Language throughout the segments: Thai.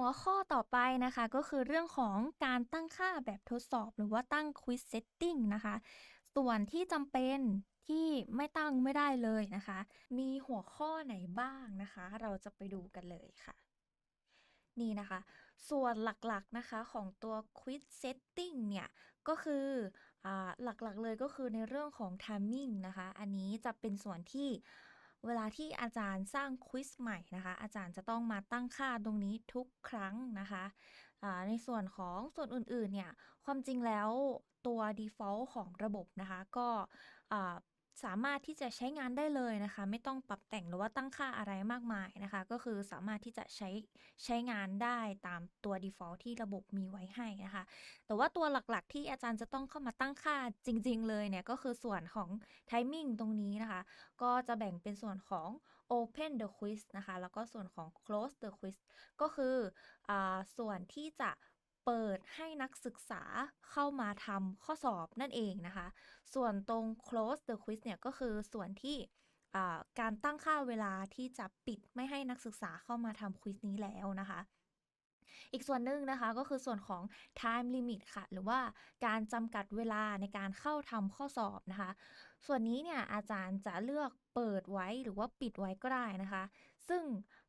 หัวข้อต่อไปนะคะ ก็คือเรื่องของการตั้งค่าแบบทดสอบ หรือว่าตั้ง quiz setting นะคะ ส่วนที่จำเป็นที่ไม่ตั้งไม่ได้เลยนะคะ มีหัวข้อไหนบ้างนะคะ เราจะไปดูกันเลยค่ะ นี่นะคะ ส่วนหลักๆนะคะของตัว quiz setting เนี่ย ก็คืออ่าหลักๆเลยก็คือในเรื่องของ timing นะคะ อันนี้จะเป็นส่วนที่ เวลาที่อาจารย์สร้างควิสใหม่นะคะ อาจารย์จะต้องมาตั้งค่าตรงนี้ทุกครั้งนะคะในส่วนของส่วนอื่นๆเนี่ย ความจริงแล้วตัว default ของระบบนะคะ ก็ สามารถที่จะใช้งานได้เลยนะคะ ไม่ต้องปรับแต่งหรือว่าตั้งค่าอะไรมากมายนะคะ ก็คือสามารถที่จะใช้ใช้งานได้ตามตัว default ที่ระบบมีไว้ให้นะคะ แต่ว่าตัวหลักๆ ที่อาจารย์จะต้องเข้ามาตั้งค่าจริง ๆ เลยเนี่ย ก็คือส่วนของ timing ตรงนี้นะคะ ก็จะแบ่งเป็นส่วนของ open the quiz นะคะ แล้วก็ส่วนของ close the quiz ก็คืออาส่วนที่จะ เปิดให้นักศึกษาเข้ามาทำข้อสอบนั่นเองนะคะ ส่วนตรง close the quiz เนี่ยก็คือส่วนที่การตั้งค่าเวลาที่จะปิดไม่ให้นักศึกษาเข้ามาทำควิสนี้แล้วนะคะ อีกส่วนหนึ่งนะคะก็คือส่วนของ time limit ค่ะ หรือว่าการจำกัดเวลาในการเข้าทำข้อสอบนะคะ ส่วนนี้เนี่ยอาจารย์จะเลือกเปิดไว้หรือว่าปิดไว้ก็ได้นะคะ ซึ่ง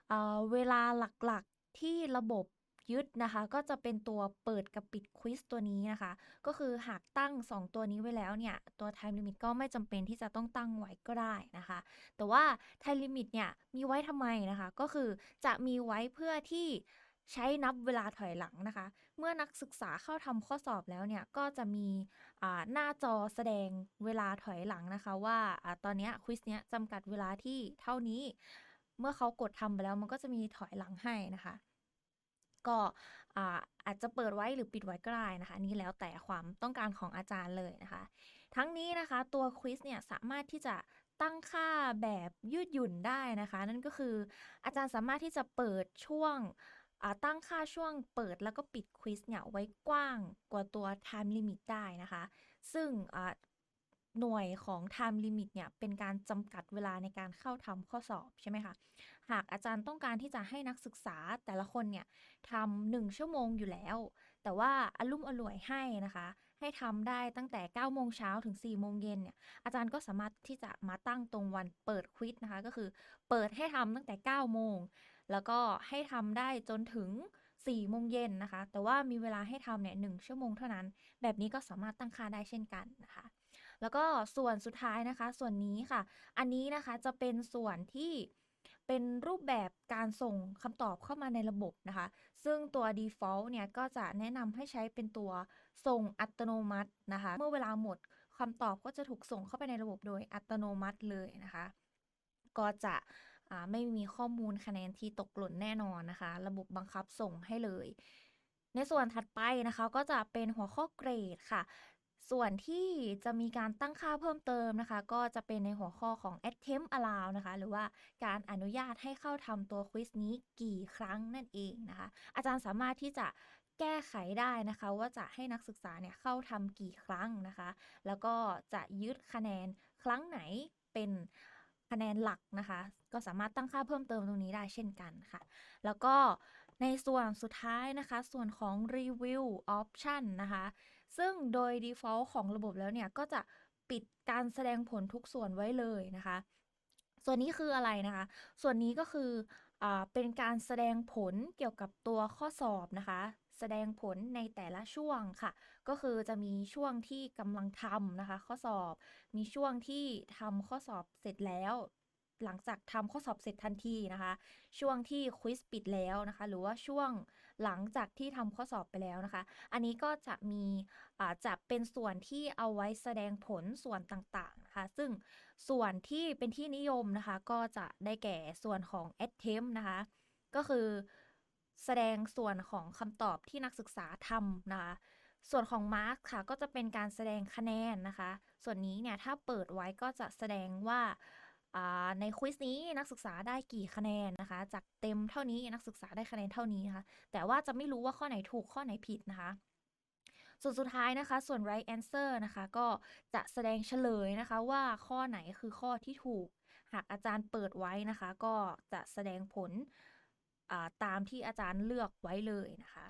เเวลาหลักๆที่ระบบ ยึดนะคะ ก็จะเป็นตัวเปิดกับปิดควิสตัวนี้นะคะ ก็คือหากตั้ง 2 ตัวนี้ไว้แล้วเนี่ย ตัว time limit ก็ไม่จำเป็นที่จะต้องตั้งไว้ก็ได้นะคะ แต่ว่า time limit เนี่ยมีไว้ทำไมนะคะ ก็คือจะมีไว้เพื่อที่ใช้นับเวลาถอยหลังนะคะ เมื่อนักศึกษาเข้าทำข้อสอบแล้วเนี่ย ก็จะมีหน้าจอแสดงเวลาถอยหลังนะคะว่าอตอนนี้ควิสเนี้ยจำกัดเวลาที่เท่านี้ เมื่อเขากดทำไปแล้วมันก็จะมีถอยหลังให้นะคะ ก็อาจจะเปิดไว้หรือปิดไว้ก็ได้นะคะนี่แล้วแต่ความต้องการของอาจารย์เลยนะคะ ทั้งนี้นะคะตัวควิสเนี่ยสามารถที่จะตั้งค่าแบบยืดหยุ่นได้นะคะ นั่นก็คืออาจารย์สามารถที่จะเปิดช่วงตั้งค่าช่วงเปิดแล้วก็ปิดควิสเนี่ยไว้กว้างกว่าตัว time limit ได้นะคะ ซึ่ง หน่วยของ time limit เนี่ย เป็นการจำกัดเวลาในการเข้าทำข้อสอบใช่ไหมคะ หากอาจารย์ต้องการที่จะให้นักศึกษาแต่ละคนเนี่ยทำหนึ่งชั่วโมงอยู่แล้ว แต่ว่าอารมุ่มอร่วยให้นะคะ ให้ทำได้ตั้งแต่ 9 โมงเช้าถึง 4 โมงเย็นเนี่ย อาจารย์ก็สามารถที่จะมาตั้งตรงวันเปิดควิสนะคะ ก็คือเปิดให้ทำตั้งแต่ 9 โมง แล้วก็ให้ทำได้จนถึง4โมงเย็นนะคะ แต่ว่ามีเวลาให้ทำเนี่ยหชั่วโมงเท่านั้น แบบนี้ก็สามารถตั้งค่าได้เช่นกันนะคะ แล้วก็ส่วนสุดท้ายนะคะ ส่วนนี้ค่ะ อันนี้นะคะจะเป็นส่วนที่เป็นรูปแบบการส่งคำตอบเข้ามาในระบบนะคะ ซึ่งตัว default เนี่ย ก็จะแนะนำให้ใช้เป็นตัวส่งอัตโนมัตินะคะ เมื่อเวลาหมดคำตอบก็จะถูกส่งเข้าไปในระบบโดยอัตโนมัติเลยนะคะ ก็จะไม่มีข้อมูลคะแนนที่ตกหล่นแน่นอนนะคะ ระบบบังคับส่งให้เลย ในส่วนถัดไปนะคะ ก็จะเป็นหัวข้อเกรดค่ะ ส่วนที่จะมีการตั้งค่าเพิ่มเติมนะคะ ก็จะเป็นในหัวข้อของ attempt allow นะคะ หรือว่าการอนุญาตให้เข้าทำตัวควิสนี้กี่ครั้งนั่นเองนะคะ อาจารย์สามารถที่จะแก้ไขได้นะคะ ว่าจะให้นักศึกษาเนี่ยเข้าทำกี่ครั้งนะคะ แล้วก็จะยึดคะแนนครั้งไหนเป็นคะแนนหลักนะคะ ก็สามารถตั้งค่าเพิ่มเติมตรงนี้ได้เช่นกันค่ะ แล้วก็ในส่วนสุดท้ายนะคะ ส่วนของ review option นะคะ ซึ่งโดย default ของระบบแล้วเนี่ย ก็จะปิดการแสดงผลทุกส่วนไว้เลยนะคะ ส่วนนี้คืออะไรนะคะ ส่วนนี้ก็คืออเป็นการแสดงผลเกี่ยวกับตัวข้อสอบนะคะแสดงผลในแต่ละช่วงค่ะ ก็คือจะมีช่วงที่กำลังทำนะคะ ข้อสอบ มีช่วงที่ทำข้อสอบเสร็จแล้ว หลังจากทำข้อสอบเสร็จทันทีนะคะ ช่วงที่ควิสปิดแล้วนะคะ หรือว่าช่วงหลังจากที่ทำข้อสอบไปแล้วนะคะ อันนี้ก็จะมีอ่าจะเป็นส่วนที่เอาไว้แสดงผลส่วนต่างๆนะคะ ซึ่งส่วนที่เป็นที่นิยมนะคะ ก็จะได้แก่ส่วนของ attempt นะคะ ก็คือแสดงส่วนของคำตอบที่นักศึกษาทำนะคะส่วนของ Mark ค่ะก็จะเป็นการแสดงคะแนนนะคะ ส่วนนี้เนี่ยถ้าเปิดไว้ก็จะแสดงว่า ในควิสนี้นักศึกษาได้กี่คะแนนนะคะ จากเต็มเท่านี้นักศึกษาได้คะแนนเท่านี้นะคะ แต่ว่าจะไม่รู้ว่าข้อไหนถูกข้อไหนผิดนะคะ ส่วนสุดท้ายนะคะ ส่วน right answer นะคะ ก็จะแสดงเฉลยนะคะว่าข้อไหนคือข้อที่ถูก หากอาจารย์เปิดไว้นะคะ ก็จะแสดงผลตามที่อาจารย์เลือกไว้เลยนะคะ